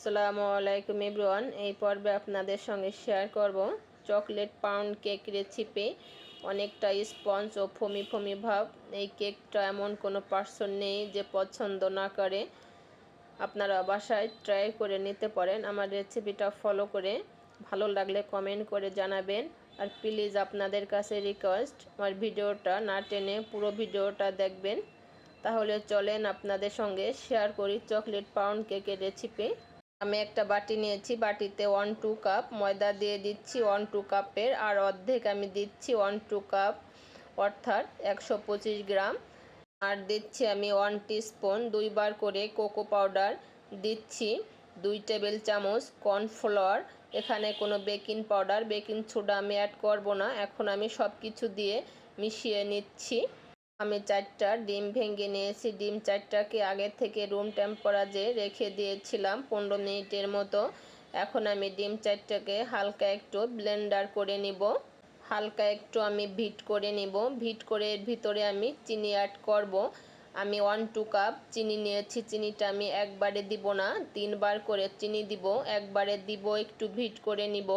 আসসালামু আলাইকুম এভরিওয়ান। এই পর্বে আপনাদের সঙ্গে শেয়ার করব চকলেট পাউন্ড কেক রেসিপি অনেকটা স্পঞ্জ ও ফমি ফমি ভাব। এই কেকটা এমন কোনো পার্সন নেই যে পছন্দ না করে। আপনারা বাসায় ট্রাই করে নিতে পারেন। আমার রেসিপিটা ফলো করে ভালো লাগলে কমেন্ট করে জানাবেন। আর প্লিজ আপনাদের কাছে রিকোয়েস্ট আমার ভিডিওটা না টেনে পুরো ভিডিওটা দেখবেন। তাহলে চলেন আপনাদের সঙ্গে শেয়ার করি চকলেট পাউন্ড কেকের রেসিপি আমি একটা বাটি নিয়েছি, বাটিতে ওয়ান টু কাপ ময়দা দিয়ে দিচ্ছি ওয়ান টু কাপের আর অর্ধেক আমি দিচ্ছি ওয়ান টু কাপ অর্থাৎ একশো পঁচিশ গ্রাম। আর দিচ্ছি আমি ওয়ান স্পুন দুইবার করে কোকো পাউডার দিচ্ছি, দুই টেবিল চামচ কর্নফ্লাওয়ার এখানে কোনো বেকিং পাউডার বেকিং সোডা আমি অ্যাড করব না, এখন আমি সব কিছু দিয়ে মিশিয়ে নিচ্ছি। আমি চারটা ডিম ভেঙে নিয়েছি। ডিম চারটাকে আগে থেকে রুম টেম্পারেচারে রেখে দিয়েছিলাম পনেরো মিনিটের মতো। এখন আমি ডিম চারটাকে হালকা একটু ব্লেন্ডার করে নিব। হালকা একটু আমি ভিট করে নিব। ভিট করে এর ভিতরে আমি চিনি অ্যাড করব। আমি ওয়ান টু কাপ চিনি নিয়েছি। চিনিটা আমি একবারে দিব না, তিনবার করে চিনি দিব। একবারে দিব, একটু ভিট করে নিব।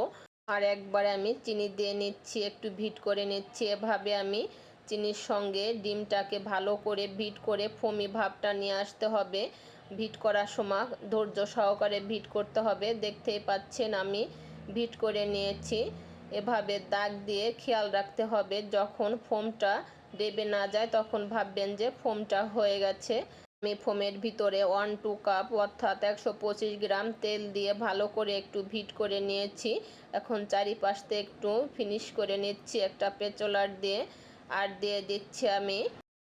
আর একবারে আমি চিনি দিয়ে নিচ্ছি, একটু ভিট করে নিচ্ছি। এভাবে আমি চিনির সঙ্গে ডিমটাকে ভালো করে ভিট করে ফমি ভাবটা নিয়ে আসতে হবে। ভিট করার সময় ধৈর্য সহকারে ভিট করতে হবে। দেখতেই পাচ্ছেন আমি ভিট করে নিয়েছি। এভাবে দাগ দিয়ে খেয়াল রাখতে হবে। যখন ফোমটা দেবে না যায় তখন ভাববেন যে ফোমটা হয়ে গেছে। আমি ফোমের ভিতরে ওয়ান টু কাপ অর্থাৎ একশো পঁচিশ গ্রাম তেল দিয়ে ভালো করে একটু ভিট করে নিয়েছি। এখন চারিপাশতে একটু ফিনিশ করে নিচ্ছি একটা পেচোলার দিয়ে। আর দিয়ে দিচ্ছি আমি,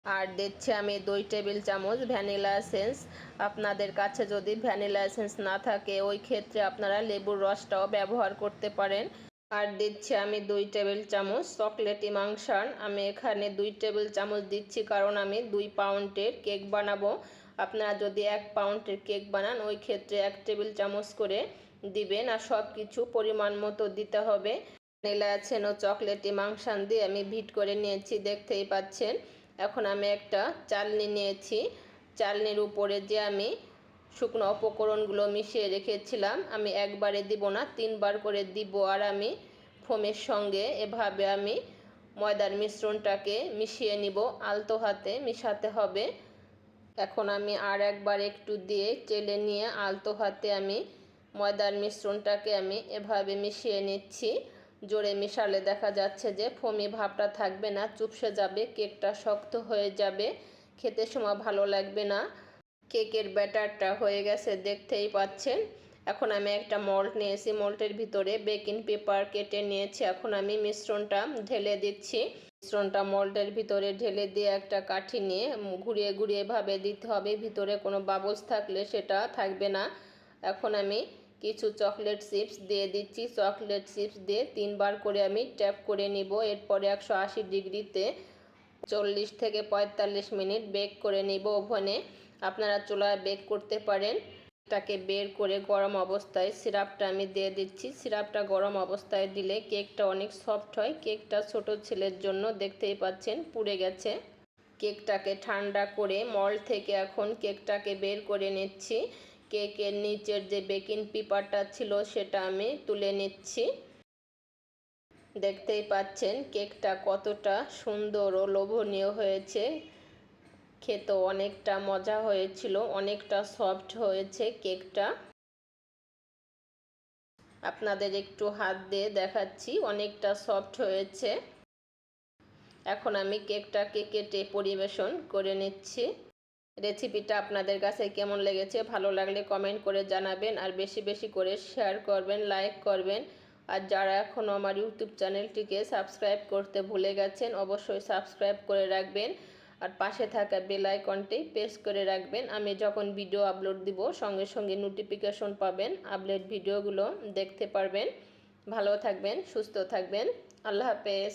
আর দিচ্ছি আমি দুই টেবিল চামচ ভ্যানিলা এসেন্স। আপনাদের কাছে যদি ভ্যানিলা এসেন্স না থাকে, ওই ক্ষেত্রে আপনারা লেবুর রসটাও ব্যবহার করতে পারেন। আর দিচ্ছি আমি দুই টেবিল চামচ চকলেটি ইমাংসান আমি এখানে দুই টেবিল চামচ দিচ্ছি কারণ আমি দুই পাউন্ডের কেক বানাবো। আপনারা যদি এক পাউন্ডের কেক বানান, ওই ক্ষেত্রে এক টেবিল চামচ করে দিবেন আর সব কিছু পরিমাণ মতো দিতে হবে। ভ্যানিলা ও চকলেট, মাংসান দিয়ে আমি ভিট করে নিয়েছি, দেখতেই পাচ্ছেন। এখন আমি একটা চালনি নিয়েছি। চালনির উপরে যে আমি শুকনো উপকরণগুলো মিশিয়ে রেখেছিলাম, আমি একবারে দিব না, তিনবার করে দিব। আর আমি ফোমের সঙ্গে এভাবে আমি ময়দার মিশ্রণটাকে মিশিয়ে নিব, আলতো হাতে মিশাতে হবে। এখন আমি আর একবার একটু দিয়ে চেলে নিয়ে আলতো হাতে আমি ময়দার মিশ্রণটাকে আমি এভাবে মিশিয়ে নিচ্ছি। জোরে মিশালে দেখা যাচ্ছে যে ফমি ভাবটা থাকবে না, চুপসে যাবে, কেকটা শক্ত হয়ে যাবে, খেতে সময় ভালো লাগবে না। কেকের ব্যাটারটা হয়ে গেছে, দেখতেই পাচ্ছেন। এখন আমি একটা মল্ট নিয়েছি, মল্টের ভিতরে বেকিং পেপার কেটে নিয়েছি। এখন আমি মিশ্রণটা ঢেলে দিচ্ছি। মিশ্রণটা মল্টের ভিতরে ঢেলে দিয়ে একটা কাঠি নিয়ে ঘুরিয়ে ঘুরিয়ে ভাবে দিতে হবে। ভিতরে কোনো বাবলস থাকলে সেটা থাকবে না। এখন আমি কিছু চকলেট চিপস দিয়ে দিচ্ছি। চকলেট চিপস দিয়ে তিনবার করে আমি ট্যাপ করে নিব। এরপরে একশো আশি ডিগ্রিতে চল্লিশ থেকে পঁয়তাল্লিশ মিনিট বেক করে নিব ওভেনে। আপনারা চুলায় বেক করতে পারেন। এটাকে বের করে গরম অবস্থায় সিরাপটা আমি দিয়ে দিচ্ছি। সিরাপটা গরম অবস্থায় দিলে কেকটা অনেক সফট হয়। কেকটা ছোট ছেলের জন্য দেখতেই পাচ্ছেন পুড়ে গেছে। কেকটাকে ঠান্ডা করে মল থেকে এখন কেকটাকে বের করে নিচ্ছি। কেকের নিচের যে বেকিং পেপারটা ছিল সেটা আমি তুলে নিচ্ছি। দেখতেই পাচ্ছেন কেকটা কতটা সুন্দর ও লোভনীয় হয়েছে। খেতে অনেকটা মজা হয়েছিল, অনেকটা সফট হয়েছে কেকটা। আপনাদের একটু হাত দিয়ে দেখাচ্ছি, অনেকটা সফট হয়েছে। এখন আমি কেকটাকে কেটে পরিবেশন করে নিচ্ছি। রেসিপিটা আপনাদের কাছে কেমন লেগেছে ভালো লাগলে কমেন্ট করে জানাবেন আর বেশি বেশি করে শেয়ার করবেন লাইক করবেন। আর যারা এখনও আমার ইউটিউব চ্যানেলটিকে সাবস্ক্রাইব করতে ভুলে গেছেন, অবশ্যই সাবস্ক্রাইব করে রাখবেন। আর পাশে থাকা বেল আইকনটি প্রেস করে রাখবেন। আমি যখন ভিডিও আপলোড দিব, সঙ্গে সঙ্গে নোটিফিকেশন পাবেন আপলোড ভিডিওগুলো দেখতে পারবেন। ভালো থাকবেন, সুস্থ থাকবেন। আল্লাহ হাফেজ।